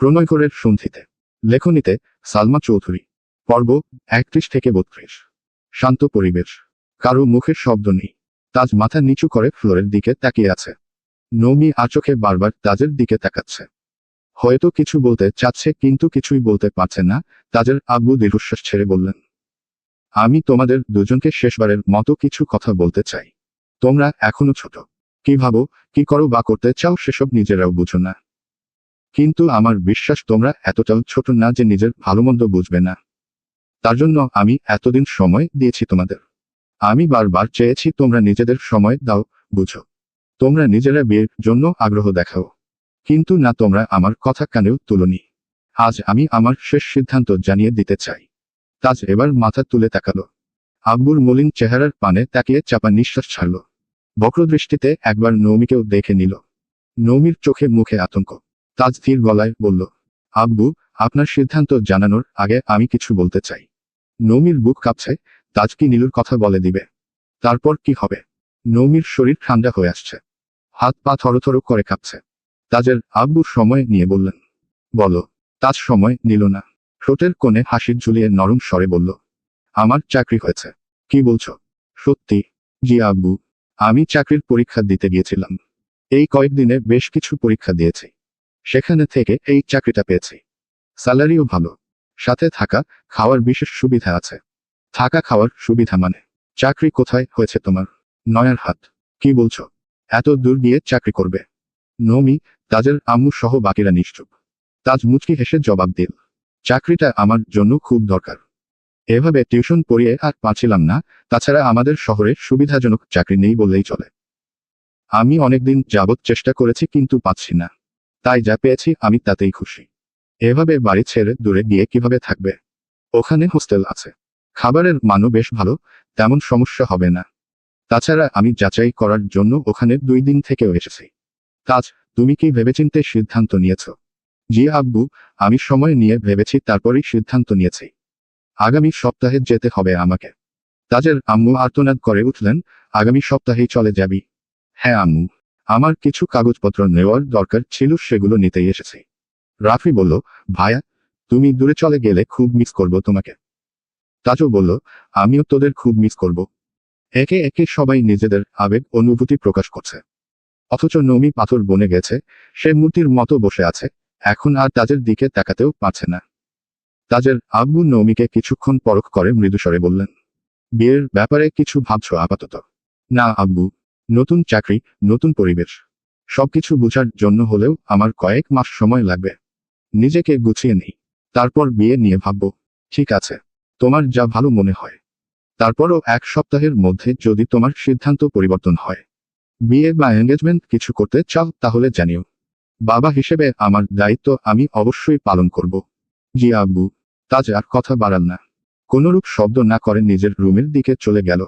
প্রণয়করের সন্ধিতে। লেখনীতে, সালমা চৌধুরী। পর্ব, একত্রিশ থেকে বত্রিশ। শান্ত পরিবেশ। কারও মুখের শব্দ নেই। তাজ মাথা নিচু করে ফ্লোরের দিকে তাকিয়ে আছে। নৌমি আচোখে বারবার তাজের দিকে তাকাচ্ছে। হয়তো কিছু বলতে চাচ্ছে কিন্তু কিছুই বলতে পারছে না, তাজের আব্বু দীর্ঘশ্বাস ছেড়ে বললেন, আমি তোমাদের দুজনকে শেষবারের মতো কিছু কথা বলতে চাই। তোমরা এখনও ছোট। কি ভাবো, কি করো বা করতে চাও সেসব নিজেরাও বুঝো না। কিন্তু আমার বিশ্বাস তোমরা এতটাও ছোট না যে নিজের ভালোমন্দ বুঝবে না। তার জন্য আমি এতদিন সময় দিয়েছি তোমাদের। আমি বারবার চেয়েছি তোমরা নিজেদের সময় দাও, বুঝো। তোমরা নিজেরা বিয়ের জন্য আগ্রহ দেখাও। কিন্তু না তোমরা আমার কথা কানেও তুলনি। আজ আমি আমার শেষ সিদ্ধান্ত জানিয়ে দিতে চাই। তাজ এবার মাথা তুলে তাকালো। আব্বুর মলিন চেহারার পানে তাকিয়ে চাপা নিঃশ্বাস ছাড়ল। বক্রদৃষ্টিতে একবার নৌমিকেও দেখে নিল। নৌমির চোখে মুখে আতঙ্ক। তাজ গলায় বলল, আব্বু, আপনার সিদ্ধান্ত জানানোর আগে আমি কিছু বলতে চাই। নৌমির বুক কাঁপছে, তাজ কি নীলুর কথা বলে দিবে? তারপর কি হবে? নৌমির শরীর ঠান্ডা হয়ে আসছে। হাত পা থরথর করে কাঁপছে। তাজের আব্বু সময় নিয়ে বললেন, বলো, তাজ সময় নিল না। ঠোঁটের কোণে হাসির ঝুলিয়ে নরম স্বরে বলল, আমার চাকরি হয়েছে। কি বলছো? সত্যি, জি আব্বু, আমি চাকরির পরীক্ষা দিতে গিয়েছিলাম। এই কয়েকদিনে বেশ কিছু পরীক্ষা দিয়েছি। সেখানে থেকে এই চাকরিটা পেয়েছি। স্যালারিও ভালো। সাথে থাকা খাওয়ার বিশেষ সুবিধা আছে। থাকা খাওয়ার সুবিধা মানে চাকরি কোথায় হয়েছে তোমার? নয়ার হাত কি বলছো? এত দূর গিয়ে চাকরি করবে। নমি, তাজের আম্মু সহ বাকিরা নিশ্চুপ। তাজ মুচকি হেসে জবাব দিল, চাকরিটা আমার জন্য খুব দরকার। এভাবে টিউশন পড়িয়ে আর পাচ্ছিলাম না, তাছাড়া আমাদের শহরে সুবিধাজনক চাকরি নেই বললেই চলে। আমি অনেকদিন যাবৎ চেষ্টা করেছি কিন্তু পাচ্ছি না। তাই যা পেয়েছি আমি তাতেই খুশি। এভাবে বাড়ি ছেড়ে দূরে গিয়ে কীভাবে থাকবে? ওখানে হোস্টেল আছে। খাবারের মানও বেশ ভালো, তেমন সমস্যা হবে না। তাছাড়া আমি যাচাই করার জন্য ওখানে দুই দিন থেকেও এসেছি। তাজ তুমি কি ভেবেচিন্তে সিদ্ধান্ত নিয়েছ? জি আব্বু, আমি সময় নিয়ে ভেবেছি তারপরেই সিদ্ধান্ত নিয়েছি। আগামী সপ্তাহে যেতে হবে আমাকে। তাজের আম্মু আর্তনাদ করে উঠলেন, আগামী সপ্তাহেই চলে যাবি। হ্যাঁ আম্মু। আমার কিছু কাগজপত্র নেওয়ার দরকার ছিল, সেগুলো নিতেই এসেছি। রাফি বলল, ভায়া, তুমি দূরে চলে গেলে খুব মিস করব তোমাকে। তাজও বলল, আমিও তোদের খুব মিস করব। একে একে সবাই নিজেদের আবেগ, অনুভূতি প্রকাশ করছে। অথচ নমি পাথর বনে গেছে, সে মূর্তির মতো বসে আছে, এখন আর তাজের দিকে তাকাতেও পারছে না। তাজের আব্বু নৌমিকে কিছুক্ষণ পরখ করে মৃদুস্বরে বললেন, বিয়ের ব্যাপারে কিছু ভাবছ আপাতত? না, আব্বু। নতুন চাকরি, নতুন পরিবেশ। সবকিছু বুঝার জন্য হলেও আমার কয়েক মাস সময় লাগবে। নিজেকে গুছিয়ে নেই। তারপর বিয়ে নিয়ে ভাববো। ঠিক আছে। তোমার যা ভালো মনে হয়। তারপরও এক সপ্তাহের মধ্যে যদি তোমার সিদ্ধান্ত পরিবর্তন হয়। বিয়ে বা এঙ্গেজমেন্ট কিছু করতে চাও তাহলে জানিও। বাবা হিসেবে আমার দায়িত্ব আমি অবশ্যই পালন করব। জি আব্বু। তাজ আর কথা বাড়াল না। কোনরূপ শব্দ না করে নিজের রুমের দিকে চলে গেল।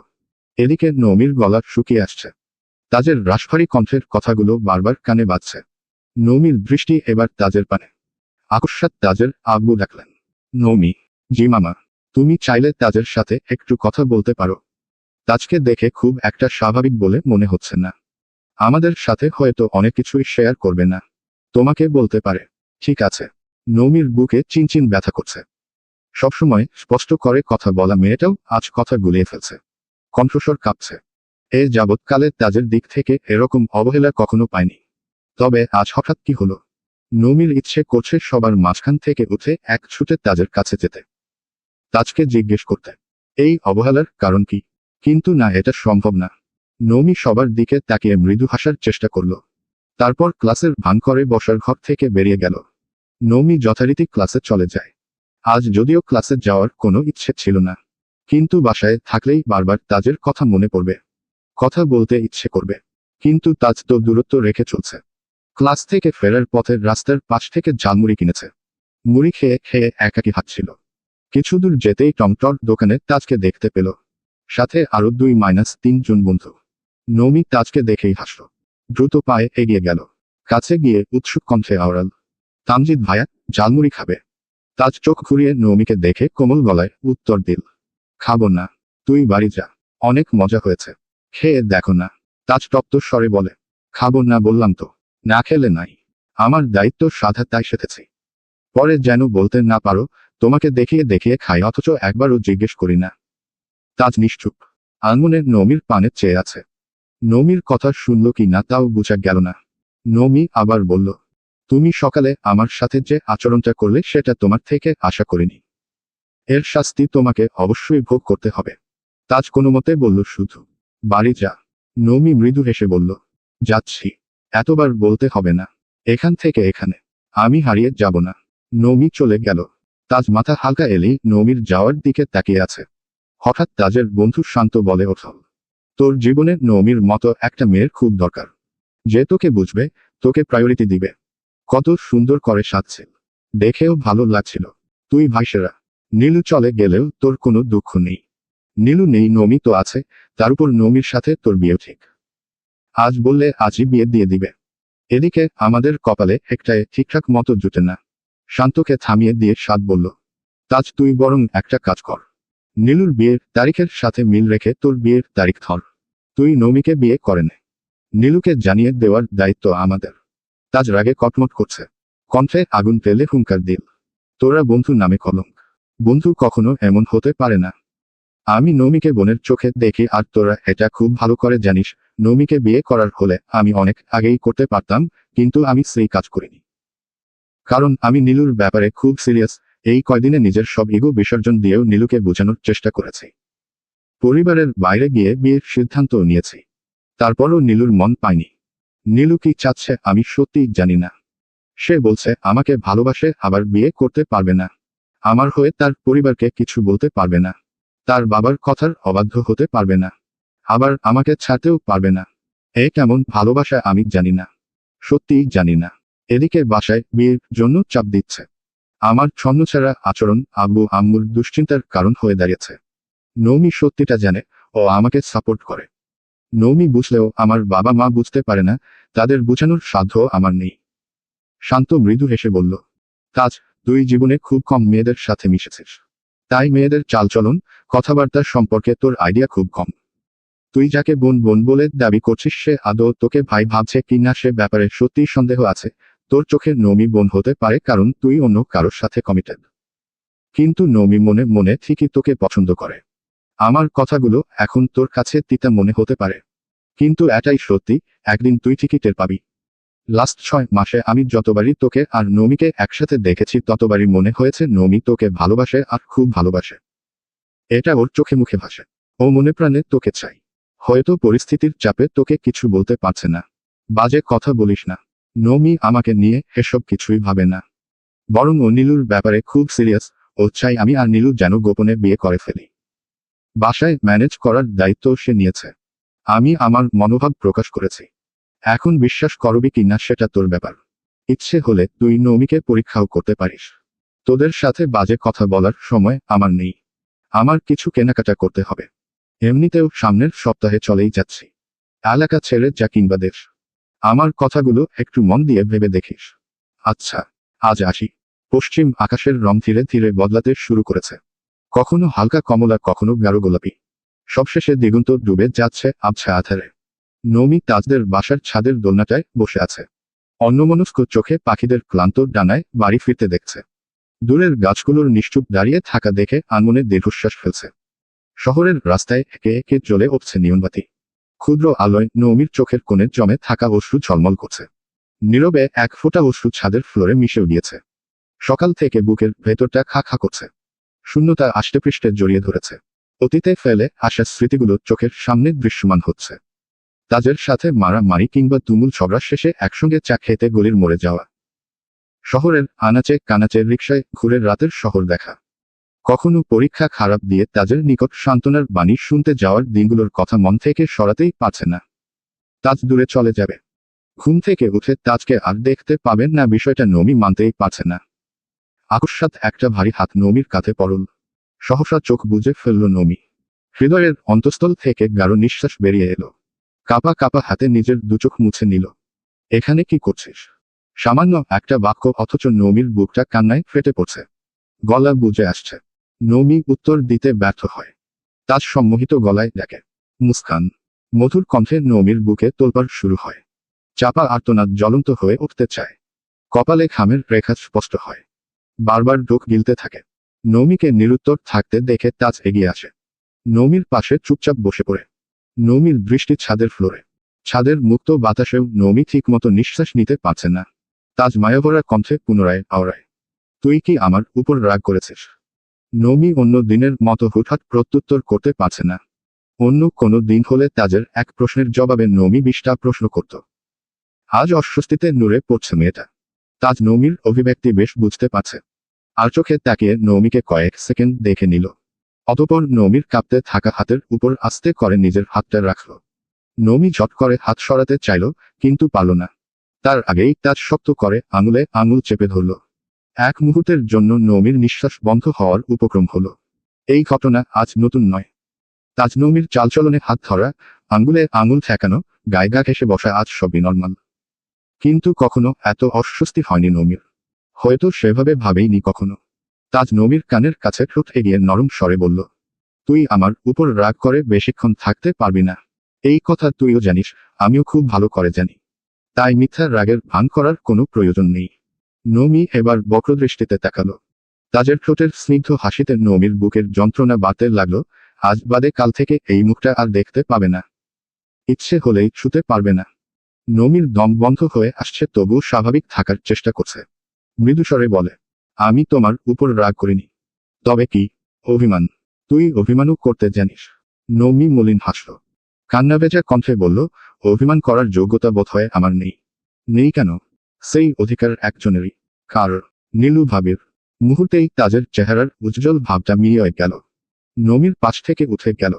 এদিকে নমির গলা শুকিয়ে আসছে। তাজের রাশভারী কণ্ঠের কথাগুলো বারবার কানে বাজছে। নৌমির দৃষ্টি এবার তাজের পানে। আকস্মাত তাজের আব্বু দেখলেন। নৌমি, জি মামা, তুমি চাইলে তাজের সাথে একটু কথা বলতে পারো। তাজকে দেখে খুব একটা স্বাভাবিক বলে মনে হচ্ছে না। আমাদের সাথে হয়তো অনেক কিছুই শেয়ার করবে না। তোমাকে বলতে পারে। ঠিক আছে। নৌমির বুকে চিনচিন ব্যথা করছে। সবসময় স্পষ্ট করে কথা বলা মেয়েটাও আজ কথা গুলিয়ে ফেলছে। কণ্ঠস্বর কাঁপছে। এ যাবৎকালে তাজের দিক থেকে এরকম অবহেলা কখনো পায়নি তবে আজ হঠাৎ কি হলো? নমির ইচ্ছে করছে সবার মাঝখান থেকে উঠে এক ছুটে তাজের কাছে যেতে। তাজকে জিজ্ঞেস করতে, এই অবহেলার কারণ কি? কিন্তু না, এটা সম্ভব না। নমি সবার দিকে তাকিয়ে মৃদু হাসার চেষ্টা করল। তারপর ক্লাসের ভান করে বসার ঘর থেকে বেরিয়ে গেল। নমি যথারীতি ক্লাসে চলে যায়। আজ যদিও ক্লাসে যাওয়ার কোনো ইচ্ছে ছিল না, কিন্তু বাসায় থাকলেই বারবার তাজের কথা মনে পড়বে। কথা বলতে ইচ্ছে করবে। কিন্তু তাজ তো দূরত্ব রেখে চলছে। ক্লাস থেকে ফেরার পথে রাস্তার পাশ থেকে ঝালমুড়ি কিনেছে। মুড়ি খেয়ে খেয়ে একাকি হাঁটছিল। কিছু দূর যেতেই টমটর দোকানে তাজকে দেখতে পেল। সাথে আরও দুই মাইনাস তিন জন বন্ধু। নমি তাজকে দেখেই হাসল। দ্রুত পায়ে এগিয়ে গেল। কাছে গিয়ে উৎসুক কণ্ঠে আওড়াল তামজিৎ ভায়া, ঝালমুড়ি খাবে? তাজ চোখ ঘুরিয়ে নৌমিকে দেখে কোমল গলায় উত্তর দিল, খাব না, তুই বাড়ি যা, অনেক মজা হয়েছে। খেয়ে দেখো না। তাজ তপ্ত স্বরে বলে, খাব না বললাম তো, না খেলে নাই। আমার দায়িত্ব সাধা তাই সেথেছি। পরে যেন বলতে না পারো, তোমাকে দেখিয়ে দেখিয়ে খাই, অথচ একবারও জিজ্ঞেস করি না। তাজ নিশ্চুপ। আনমনের নমির পানে চেয়ে আছে। নমির কথা শুনল কি না তাও বুঝা গেল না। নমি আবার বলল, তুমি সকালে আমার সাথে যে আচরণটা করলে সেটা তোমার থেকে আশা করিনি। এর শাস্তি তোমাকে অবশ্যই ভোগ করতে হবে। তাজ কোনো মতে বলল, শুধু বাড়ি যা। নমি মৃদু হেসে বলল, যাচ্ছি। এতবার বলতে হবে না। এখান থেকে এখানে। আমি হারিয়ে যাব না। নমি চলে গেল। তাজ মাথা হালকা এলেই নমির যাওয়ার দিকে তাকিয়ে আছে। হঠাৎ তাজের বন্ধু শান্ত বলে ওঠল তোর জীবনে নমির মতো একটা মেয়ের খুব দরকার। যে তোকে বুঝবে, তোকে প্রায়োরিটি দিবে। কত সুন্দর করে সাজছে। দেখেও ভালো লাগছিল। তুই ভাইসেরা। নীলু চলে গেলেও তোর কোনো দুঃখ নেই। নীলু নেই, নমি তো আছে, তার উপর নমির সাথে তোর বিয়ে ঠিক। আজ বললে আজই বিয়ে দিয়ে দিবে। এদিকে আমাদের কপালে একটায় ঠিকঠাক মতো জুটে না। শান্তকে থামিয়ে দিয়ে সাত বলল, তাজ, তুই বরং একটা কাজ কর। নীলুর বিয়ের তারিখের সাথে মিল রেখে তোর বিয়ের তারিখ ধর। তুই নমিকে বিয়ে করে নে। নীলুকে জানিয়ে দেওয়ার দায়িত্ব আমাদের। তাজ রাগে কটমট করছে। কণ্ঠে আগুন পেলে হুঙ্কার দিল। তোরা বন্ধু নামে কলঙ্ক। বন্ধু কখনো এমন হতে পারে না। আমি নমিকে বোনের চোখে দেখি আর তোরা এটা খুব ভালো করে জানিস, নমিকে বিয়ে করার হলে আমি অনেক আগেই করতে পারতাম, কিন্তু আমি সেই কাজ করিনি। কারণ আমি নীলুর ব্যাপারে খুব সিরিয়াস, এই কয়দিনে নিজের সব ইগো বিসর্জন দিয়েও নীলুকে বোঝানোর চেষ্টা করেছি। পরিবারের বাইরে গিয়ে বিয়ের সিদ্ধান্ত নিয়েছি। তারপরও নীলুর মন পায়নি। নীলু কি চাচ্ছে আমি সত্যিই জানি না। সে বলছে, আমাকে ভালোবাসে, আবার বিয়ে করতে পারবে না। আমার হয়ে তার পরিবারকে কিছু বলতে পারবে না। তার বাবার কথার অবাধ্য হতে পারবে না। আবার আমাকে ছাড়তেও পারবে না। এ কেমন ভালোবাসা আমি জানি না। সত্যিই জানি না। এদিকে বাসায় বিয়ের জন্য চাপ দিচ্ছে। আমার ছন্নছাড়া আচরণ আব্বু আম্মুর দুশ্চিন্তার কারণ হয়ে দাঁড়িয়েছে। নৌমি সত্যিটা জানে ও আমাকে সাপোর্ট করে। নৌমি বুঝলেও আমার বাবা মা বুঝতে পারে না, তাদের বোঝানোর সাধ্য আমার নেই। শান্ত মৃদু হেসে বলল তাজ তুই জীবনে খুব কম মেয়েদের সাথে মিশেছিস। তাই মেয়েদের চালচলন কথাবার্তা সম্পর্কে তোর আইডিয়া খুব কম। তুই যাকে বোন বোন বলে দাবি করছিস, সে আদৌ তোকে ভাই ভাবছে কিনা সে ব্যাপারে সত্যিই সন্দেহ আছে। তোর চোখের নমি বোন হতে পারে, কারণ তুই অন্য কারোর সাথে কমিটেড কিন্তু নমি মনে মনে ঠিকই তোকে পছন্দ করে। আমার কথাগুলো এখন তোর কাছে তিতা মনে হতে পারে। কিন্তু এটাই সত্যি, একদিন তুই ঠিকই টের পাবি। লাস্ট ছয় মাসে আমি যতবারই তোকে আর নমিকে একসাথে দেখেছি, ততবারই মনে হয়েছে নমি তোকে ভালোবাসে আর খুব ভালোবাসে। এটা ওর চোখে মুখে ভাসে। ও মনে প্রাণে তোকে চাই হয়তো পরিস্থিতির চাপে তোকে কিছু বলতে পারছে না। বাজে কথা বলিস না। নমি আমাকে নিয়ে এসব কিছুই ভাবে না। বরং ও নীলুর ব্যাপারে খুব সিরিয়াস। ও চাই আমি আর নীলু যেন গোপনে বিয়ে করে ফেলি। বাসায় ম্যানেজ করার দায়িত্ব সে নিয়েছে। আমি আমার মনোভাব প্রকাশ করেছি। এখন বিশ্বাস করবি কি না সেটা তোর ব্যাপার। ইচ্ছে হলে তুই নৌমিকে পরীক্ষাও করতে পারিস। তোদের সাথে বাজে কথা বলার সময় আমার নেই। আমার কিছু কেনাকাটা করতে হবে। এমনিতেও সামনের সপ্তাহে চলেই যাচ্ছি। এলাকা ছেড়ে যা কিংবা দেশ। আমার কথাগুলো একটু মন দিয়ে ভেবে দেখিস। আচ্ছা আজ আসি। পশ্চিম আকাশের রং ধীরে ধীরে বদলাতে শুরু করেছে। কখনো হালকা কমলা, কখনো গাঢ় গোলাপি। সবশেষে দিগন্ত ডুবে যাচ্ছে আবছা আধারে। নমি তাজদের বাসার ছাদের দোলনাটায় বসে আছে। অন্যমনস্ক চোখে পাখিদের ক্লান্ত ডানায় বাড়ি ফিরতে দেখছে। দূরের গাছগুলোর নিশ্চুপ দাঁড়িয়ে থাকা দেখে আনমনে দীর্ঘশ্বাস ফেলছে। শহরের রাস্তায় একে একে জ্বলে উঠছে নিয়নবাতি ক্ষুদ্র আলোয় নৌমির চোখের কোণে জমে থাকা অশ্রু ঝলমল করছে। নীরবে এক ফোঁটা অশ্রু ছাদের ফ্লোরে মিশেও গিয়েছে সকাল থেকে বুকের ভেতরটা খা খা করছে। শূন্যতা আষ্টেপৃষ্ঠে জড়িয়ে ধরেছে। অতীতে ফেলে আসা স্মৃতিগুলো চোখের সামনে দৃশ্যমান হচ্ছে। তাজের সাথে মারামারি কিংবা তুমুল ঝগড়া শেষে একসঙ্গে চা খেতে গলির মরে যাওয়া। শহরের আনাচে কানাচে রিক্সায় ঘুরে রাতের শহর দেখা। কখনো পরীক্ষা খারাপ দিয়ে তাজের নিকট সান্ত্বনার বাণী শুনতে যাওয়ার দিনগুলোর কথা মন থেকে সরাতেই পারছে না। তাজ দূরে চলে যাবে। ঘুম থেকে উঠে তাজকে আর দেখতে পাবেন না বিষয়টা নমি মানতেই পারছে না। আকস্মাত একটা ভারী হাত নমির কাঁধে পড়ল সহসা চোখ বুজে ফেলল নমি। হৃদয়ের অন্তঃস্থল থেকে গাঢ় নিঃশ্বাস বেরিয়ে এলো। কাপা কাপা হাতে নিজের দুচোখ মুছে নিল। এখানে কি করছিস? সামান্য একটা বাক্য অথচ নমির বুকটা কান্নায় ফেটে পড়ছে। গলা বুঝে আসছে। নমি উত্তর দিতে ব্যর্থ হয়। তাজ সম্মোহিত গলায় ডাকে, মুস্কান। মধুর কণ্ঠে নমির বুকে তোলপাড় শুরু হয়। চাপা আর্তনাদ জ্বলন্ত হয়ে উঠতে চায়। কপালে খামের রেখা স্পষ্ট হয়। বারবার ঢোক গিলতে থাকে। নমিকে নিরুত্তর থাকতে দেখে তাজ এগিয়ে আসে। নমির পাশে চুপচাপ বসে পড়ে। নমির দৃষ্টি ছাদের ফ্লোরে। ছাদের মুক্ত বাতাসেও নমি ঠিকমতো নিঃশ্বাস নিতে পারছে না। তাজ মায়াভরা কণ্ঠে পুনরায় আওড়ায়, তুই কি আমার উপর রাগ করেছিস? নমি অন্য দিনের মতো হুটহাট প্রত্যুত্তর করতে পারছে না। অন্য কোনো দিন হলে তাজের এক প্রশ্নের জবাবে নমি বিশটা প্রশ্ন করত। আজ অস্বস্তিতে নূরে পড়ছে মেয়েটা। তাজ নমির অভিব্যক্তি বেশ বুঝতে পারছে। আর চোখে তাকিয়ে নমিকে কয়েক সেকেন্ড দেখে নিল। অতপর নমির কাঁপতে থাকা হাতের উপর আস্তে করে নিজের হাতটা রাখল। নমি ঝট করে হাত সরাতে চাইল, কিন্তু পারল না। তার আগেই তাজ শক্ত করে আঙুলে আঙুল চেপে ধরল। এক মুহূর্তের জন্য নমির নিঃশ্বাস বন্ধ হওয়ার উপক্রম হলো। এই ঘটনা আজ নতুন নয়। তাজ নমির চালচলনে হাত ধরা আঙ্গুলে আঙুল ঠেকানো, গায়ে গা ঘেসে বসা আজ সবই নর্মাল কিন্তু কখনো এত অস্বস্তি হয়নি নমির হয়তো সেভাবে ভাবেইনি কখনো। তাজ নবীর কানের কাছে ঠোঁট এগিয়ে নরম স্বরে বলল, তুই আমার উপর রাগ করে বেশিক্ষণ থাকতে পারবি না। এই কথা তুইও জানিস, আমিও খুব ভালো করে জানি। তাই মিথ্যা রাগের ভান করার কোনো প্রয়োজন নেই। নমি এবার বক্রদৃষ্টিতে তাকালো। তাজের ঠোঁটের স্নিগ্ধ হাসিতে নমির বুকের যন্ত্রণা বাড়তে লাগল, আজ বাদে কাল থেকে এই মুখটা আর দেখতে পাবে না। ইচ্ছে হলেই ছুতে পারবে না। নমির দম বন্ধ হয়ে আসছে তবু স্বাভাবিক থাকার চেষ্টা করছে। মৃদুস্বরে বলে আমি তোমার উপর রাগ করিনি। তবে কি, অভিমান? তুই অভিমানও করতে জানিস। নমি মলিন হাসল। কান্না বেজা কণ্ঠে বলল, অভিমান করার যোগ্যতা বোধ হয় আমার নেই। নেই কেন? সেই অধিকার একজনেরই। কার নীলু ভাবির। মুহূর্তেই তাজের চেহারার উজ্জ্বল ভাবটা মিলিয়ে গেল। নমির পাশ থেকে উঠে গেল।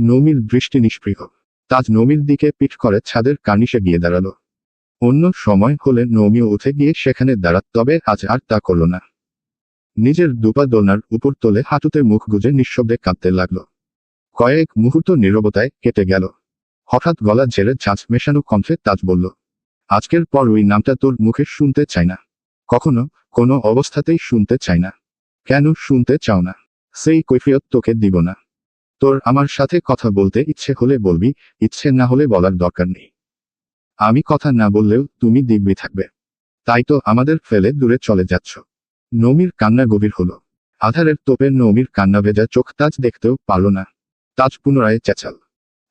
নমির দৃষ্টি নিষ্পৃহ। তাজ নমির দিকে পিঠ করে ছাদের কার্নিশে গিয়ে দাঁড়াল। অন্য সময় হলে নমিও উঠে গিয়ে সেখানে দাঁড়াত, তবে আজ আর তা করল না। নিজের দুপা দোলনার উপর তোলে হাঁটুতে মুখ গুজে নিঃশব্দে কাঁদতে লাগল। কয়েক মুহূর্ত নীরবতায় কেটে গেল। হঠাৎ গলা ঝেড়ে ঝাঁচ মেশানো কণ্ঠে তাজ বলল, আজকের পর ওই নামটা তোর মুখে শুনতে চাই না। কখনো কোনো অবস্থাতেই শুনতে চাই না। কেন শুনতে চাও না? সেই কৈফিয়ত তোকে দিব না। তোর আমার সাথে কথা বলতে ইচ্ছে হলে বলবি, ইচ্ছে না হলে বলার দরকার নেই। আমি কথা না বললেও তুমি দিব্যি থাকবে। তাই তো আমাদের ফেলে দূরে চলে যাচ্ছ। নমির কান্না গভীর হল। আধারের তোপে নমির কান্না ভেজা চোখ তাজ দেখতেও পারল না। তাজ পুনরায় চেঁচাল।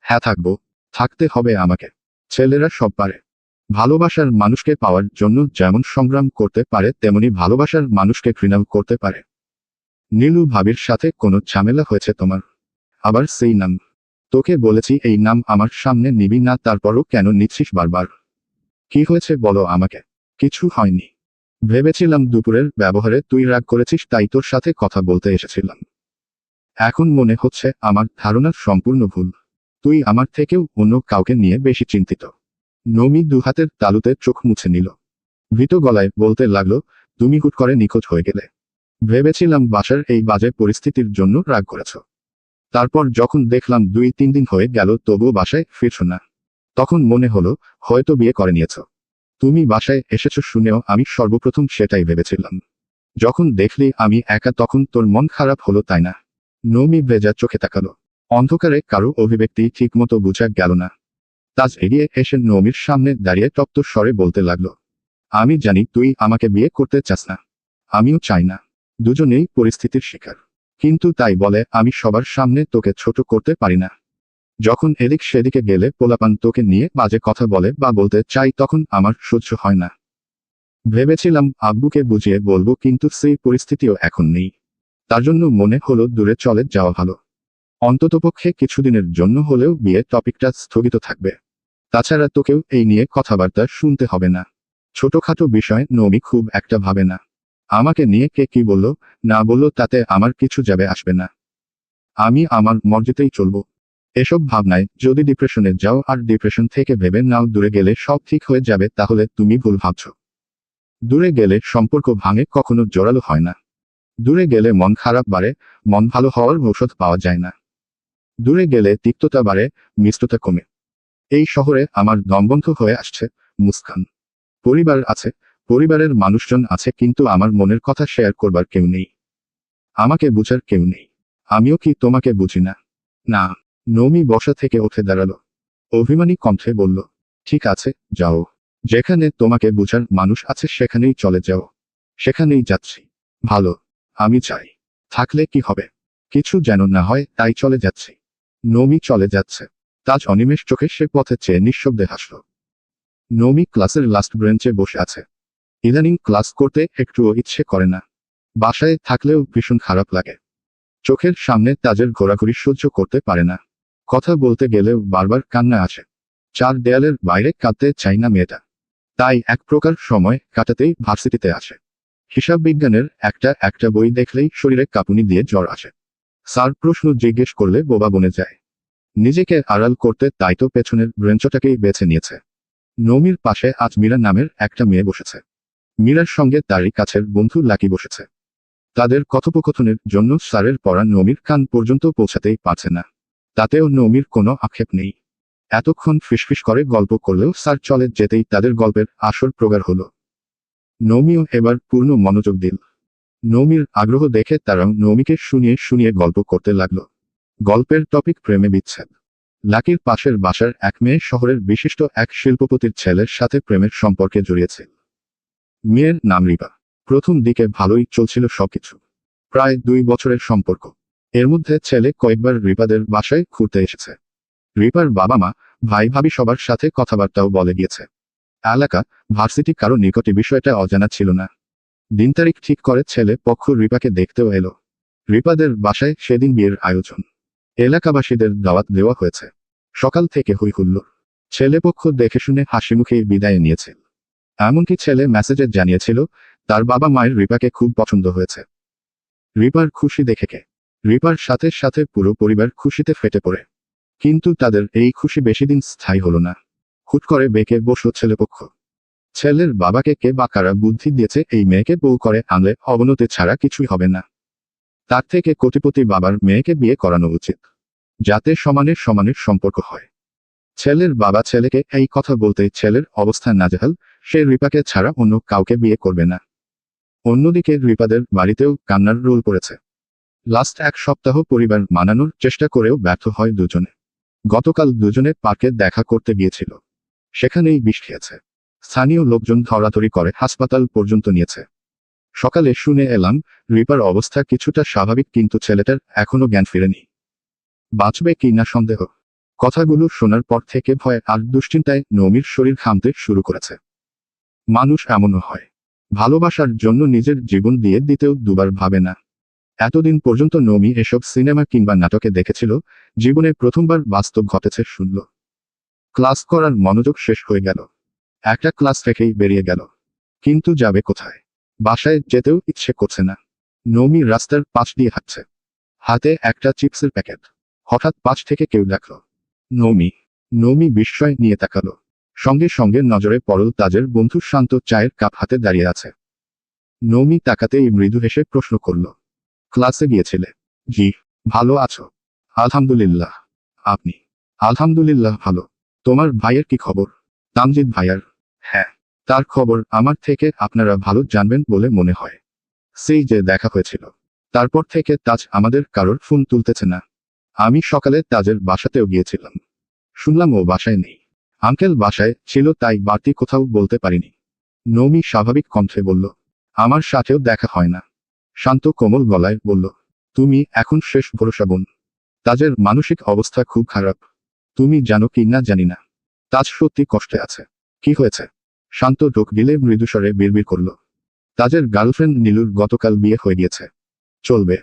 হ্যাঁ থাকব। থাকতে হবে আমাকে। ছেলেরা সব পারে। ভালোবাসার মানুষকে পাওয়ার জন্য যেমন সংগ্রাম করতে পারে, তেমনি ভালোবাসার মানুষকে ঘৃণাও করতে পারে। নীলু ভাবির সাথে কোনো ঝামেলা হয়েছে তোমার? আবার সেই নাম। তোকে বলেছি এই নাম আমার সামনে নিবি না, তারপরও কেন নিচ্ছিস বারবার? কি হয়েছে বলো আমাকে। কিছু হয়নি। ভেবেছিলাম দুপুরের ব্যবহারে তুই রাগ করেছিস, তাই তোর সাথে কথা বলতে এসেছিলাম। এখন মনে হচ্ছে আমার ধারণা সম্পূর্ণ ভুল। তুই আমার থেকেও অন্য কাউকে নিয়ে বেশি চিন্তিত। নমি দুহাতের তালুতে চোখ মুছে নিল। ভীত গলায় বলতে লাগল, তুমি হুট করে নিখোঁজ হয়ে গেলে। ভেবেছিলাম বাসার এই বাজে পরিস্থিতির জন্য রাগ করেছ। তারপর যখন দেখলাম দুই তিন দিন হয়ে গেল, তবুও বাসায় ফিরছ না। তখন মনে হলো, হয়তো বিয়ে করে নিয়েছ। তুমি বাসায় এসেছ শুনেও আমি সর্বপ্রথম সেটাই ভেবেছিলাম। যখন দেখলি আমি একা, তখন তোর মন খারাপ হলো তাই না? নমি ভেজা চোখে তাকালো। অন্ধকারে কারও অভিব্যক্তি ঠিকমতো বোঝা গেল না। তাজ এগিয়ে এসে নমির সামনে দাঁড়িয়ে তপ্ত স্বরে বলতে লাগল, আমি জানি তুই আমাকে বিয়ে করতে চাস না। আমিও চাই না। দুজনেই পরিস্থিতির শিকার। কিন্তু তাই বলে আমি সবার সামনে তোকে ছোট করতে পারি না। যখন এদিক সেদিকে গেলে পোলাপান তোকে নিয়ে বাজে কথা বলে বা বলতে চাই তখন আমার সহ্য হয় না। ভেবেছিলাম আব্বুকে বুঝিয়ে বলব, কিন্তু সেই পরিস্থিতিও এখন নেই। তার জন্য মনে হলো দূরে চলে যাওয়া ভালো। অন্ততপক্ষে কিছুদিনের জন্য হলেও বিয়ে টপিকটা স্থগিত থাকবে। তাছাড়া তোকেও এই নিয়ে কথাবার্তা শুনতে হবে না। ছোটখাটো বিষয় নমি খুব একটা ভাবে না। আমাকে নিয়ে কে কি বলল, না বলল তাতে আমার কিছু যাবে আসবে না। আমি আমার মর্জিতেই চলবো। এসব ভাবনায়, যদি ডিপ্রেশনে যাও আর ডিপ্রেশন থেকে ভেবে নাও দূরে গেলে সব ঠিক হয়ে যাবে, তাহলে তুমি ভুল ভাবছ। দূরে গেলে সম্পর্ক ভাঙে কখনো জোরালো হয় না। দূরে গেলে মন খারাপ বাড়ে, মন ভালো হওয়ার ঔষধ পাওয়া যায় না। দূরে গেলে তিক্ততা বাড়ে, মিষ্টতা কমে। এই শহরে আমার দমবন্ধ হয়ে আসছে, মুস্কান। পরিবার আছে, পরিবারের মানুষজন আছে, কিন্তু আমার মনের কথা শেয়ার করবার কেউ নেই। আমাকে বুঝার কেউ নেই। আমিও কি তোমাকে বুঝি না? না। নমি বসা থেকে উঠে দাঁড়াল। অভিমানী কণ্ঠে বলল, ঠিক আছে, যাও। যেখানে তোমাকে বুঝার মানুষ আছে সেখানেই চলে যাও। সেখানেই যাচ্ছি। ভালো, আমি চাই থাকলে কি হবে? কিছু যেন না হয়, তাই চলে যাচ্ছি। নমি চলে যাচ্ছে। তাজ অনিমেষ চোখে সে পথে চেয়ে নিঃশব্দে হাসল। নমি ক্লাসের লাস্ট ব্রেঞ্চে বসে আছে। ইদানিং ক্লাস করতে একটুও ইচ্ছে করে না। বাসায় থাকলেও ভীষণ খারাপ লাগে। চোখের সামনে তাজের ঘোরাঘুরি সহ্য করতে পারে না। কথা বলতে গেলেও বারবার কান্না আসে চার দেয়ালের বাইরে কাঁদতে চাই না মেয়েটা। তাই এক প্রকার সময় কাটাতেই ভার্সিটিতে আসে হিসাব বিজ্ঞানের একটা একটা বই দেখলেই শরীরে কাঁপুনি দিয়ে জ্বর আসে। স্যার প্রশ্ন জিজ্ঞেস করলে বোবা বনে যায়। নিজেকে আড়াল করতে তাই তো পেছনের ব্রেঞ্চটাকেই বেছে নিয়েছে। নমির পাশে আজ মীরা নামের একটা মেয়ে বসেছে। মীরার সঙ্গে তারই কাছের বন্ধু লাকি বসেছে। তাদের কথোপকথনের জন্য স্যারের পড়া নমির কান পর্যন্ত পৌঁছাতেই পারছে না। তাতেও নমির কোনো আক্ষেপ নেই। এতক্ষণ ফিসফিস করে গল্প করলেও স্যার চলে যেতেই তাদের গল্পের আসর প্রগাঢ় হলো। নমিও এবার পূর্ণ মনোযোগ দিল। নৌমির আগ্রহ দেখে তারাও নৌমিকে শুনিয়ে শুনিয়ে গল্প করতে লাগল। গল্পের টপিক প্রেমে বিচ্ছেদ। লাকির পাশের বাসার এক মেয়ে শহরের বিশিষ্ট এক শিল্পপতির ছেলের সাথে প্রেমের সম্পর্কে জড়িয়েছে। মেয়ের নাম রিপা প্রথম দিকে ভালোই চলছিল সবকিছু। প্রায় দুই বছরের সম্পর্ক। এর মধ্যে ছেলে কয়েকবার রিপাদের বাসায় ঘুরতে এসেছে। রিপার বাবা মা ভাই ভাবি সবার সাথে কথাবার্তাও বলে গিয়েছে। এলাকা, ভার্সিটি কারও নিকটে বিষয়টা অজানা ছিল না। দিন তারিখ ঠিক করে ছেলে পক্ষ রিপাকে দেখতেও এলো। রিপাদের বাসায় সেদিন বিয়ের আয়োজন। এলাকাবাসীদের দাওয়াত দেওয়া হয়েছে। সকাল থেকে হই হুল্লোড়। ছেলেপক্ষ দেখে শুনে হাসি মুখেই বিদায় নিয়েছে। এমনকি ছেলে মেসেজে জানিয়েছিল, তার বাবা মায়ের রিপাকে খুব পছন্দ হয়েছে। রিপার খুশি দেখে কে? রিপার সাথে সাথে পুরো পরিবার খুশিতে ফেটে পড়ে। কিন্তু তাদের এই খুশি বেশি দিন স্থায়ী হলো না। হুট করে বেঁকে বসল ছেলেপক্ষ। ছেলের বাবাকে কে বা কারা বুদ্ধি দিয়েছে এই মেয়েকে বউ করে আনলে অবনতি ছাড়া কিছুই হবে না। তার থেকে কোটিপতি বাবার মেয়েকে বিয়ে করানো উচিত। যাতে সমানে সমানের সম্পর্ক হয়। ছেলের বাবা ছেলেকে এই কথা বলতে ছেলের অবস্থা নাজেহাল, সে রিপাকে ছাড়া অন্য কাউকে বিয়ে করবে না। অন্যদিকে রিপাদের বাড়িতেও কান্নার রোল পড়েছে। লাস্ট এক সপ্তাহ পরিবার মানানোর চেষ্টা করেও ব্যর্থ হয় দুজনে। গতকাল দুজনে পার্কে দেখা করতে গিয়েছিল। সেখানেই বিষ খেয়েছে। স্থানীয় লোকজন ধরাধরি করে হাসপাতাল পর্যন্ত নিয়েছে। সকালে শুনে এলাম, রিপার অবস্থা কিছুটা স্বাভাবিক কিন্তু ছেলেটার এখনও জ্ঞান ফিরেনি। বাঁচবে কি না সন্দেহ? কথাগুলো শোনার পর থেকে ভয় আর দুশ্চিন্তায় নমির শরীর খামতে শুরু করেছে। মানুষ এমনও হয়। ভালোবাসার জন্য নিজের জীবন দিয়ে দিতেও দুবার ভাবে না। এতদিন পর্যন্ত নমি এসব সিনেমা কিংবা নাটকে দেখেছিল জীবনে প্রথমবার বাস্তব ঘটেছে শুনল। ক্লাস করার মনোযোগ শেষ হয়ে গেল। একটা ক্লাস থেকেই বেরিয়ে গেল। কিন্তু যাবে কোথায়? বাসায় যেতেও ইচ্ছে করছে না। নমি রাস্তার পাশ দিয়ে হাঁটছে। হাতে একটা চিপসের প্যাকেট। হঠাৎ পাশ থেকে কেউ দেখল। নমি। নমি বিস্ময় নিয়ে তাকালো। সঙ্গে সঙ্গে নজরে পড়ল তাজের বন্ধু শান্ত চায়ের কাপ হাতে দাঁড়িয়ে আছে। নমি তাকাতেই মৃদু হেসে প্রশ্ন করল। ক্লাসে গিয়েছিলে। জি, ভালো আছো। আলহামদুলিল্লাহ। আপনি? আলহামদুলিল্লাহ ভালো। তোমার ভাইয়ের কি খবর? তামজিদ ভাইয়ার? হ্যাঁ তার খবর আমার থেকে আপনারা ভালো জানবেন বলে মনে হয়। সেই যে দেখা হয়েছিল। তারপর থেকে তাজ আমাদের কারোর ফোন তুলতেছে না। আমি সকালে তাজের বাসাতেও গিয়েছিলাম। শুনলাম ও বাসায় নেই। আঙ্কেল বাসায় ছিল তাই বাড়তি কোথাও বলতে পারিনি। নমি স্বাভাবিক কণ্ঠে বলল, আমার সাথেও দেখা হয় না। শান্ত কোমল গলায় বলল, তুমি এখন শেষ ভরসা বোন। তাজের মানসিক অবস্থা খুব খারাপ। তুমি জানো কি না জানি না। তাজ সত্যি কষ্টে আছে। কি হয়েছে? শান্ত ঢোক গিলে মৃদুস্বরে বিড়বিড় করল, তাজের গার্লফ্রেন্ড নীলুর গতকাল বিয়ে হয়ে গিয়েছে। চলবে।